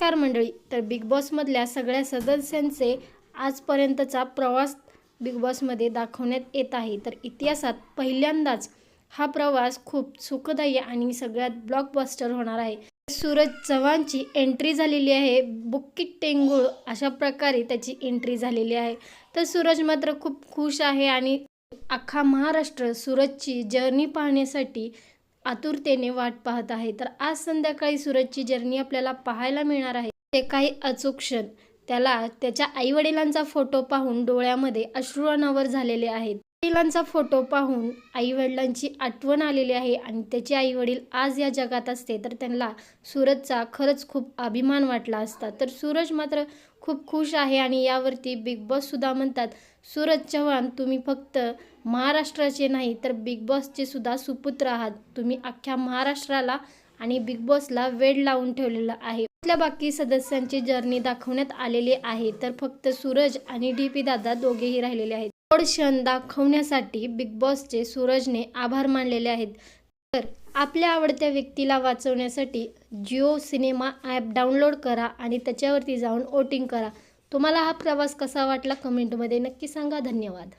नमस्कार मंडळी. तर बिग बॉसमधल्या सगळ्या सदस्यांचे आजपर्यंतचा प्रवास बिग बॉसमध्ये दाखवण्यात येत आहे. तर इतिहासात पहिल्यांदाच हा प्रवास खूप सुखदायी आणि सगळ्यात ब्लॉकबस्टर होणार आहे. सूरज चव्हाणची एंट्री झालेली आहे. बुक्की टेंगुळ अशा प्रकारे त्याची एंट्री झालेली आहे. तर सूरज मात्र खूप खुश आहे आणि अख्खा महाराष्ट्र सूरजची जर्नी पाहण्यासाठी आतुरतेने वाट पाहत आहे. तर आज संध्याकाळी सूरजची जर्नी आपल्याला पाहायला मिळणार आहे. ते काही अचूक क्षण. त्याला त्याच्या आईवडिलांचा फोटो पाहून डोळ्यामध्ये अश्रू अनावर झालेले आहेत. वडिलांचा फोटो पाहून आईवडिलांची आठवण आलेली आहे आणि त्याचे आईवडील आज या जगात असते तर त्यांना सूरजचा खरंच खूप अभिमान वाटला असता. तर सूरज मात्र खूप खुश आहे आणि यावरती बिग बॉस सुद्धा म्हणतात सूरज चव्हाण तुम्ही फक्त महाराष्ट्राचे नाही तर बिग बॉसचे सुद्धा सुपुत्र आहात. तुम्ही अख्ख्या महाराष्ट्राला आणि बिग बॉसला वेळ लावून ठेवलेला आहे. आपल्या बाकी सदस्यांची जर्नी दाखवण्यात आलेली आहे तर फक्त सूरज आणि डी पी दादा दोघेही राहिलेले आहेत. गोड क्षण दाखवण्यासाठी बिग बॉसचे सूरजने आभार मानलेले आहेत. तर आपल्या आवडत्या व्यक्तीला वाचवण्यासाठी जिओ सिनेमा ॲप डाउनलोड करा आणि त्याच्यावरती जाऊन वोटिंग करा. तुम्हाला हा प्रवास कसा वाटला? कमेंटमध्ये नक्की सांगा. धन्यवाद.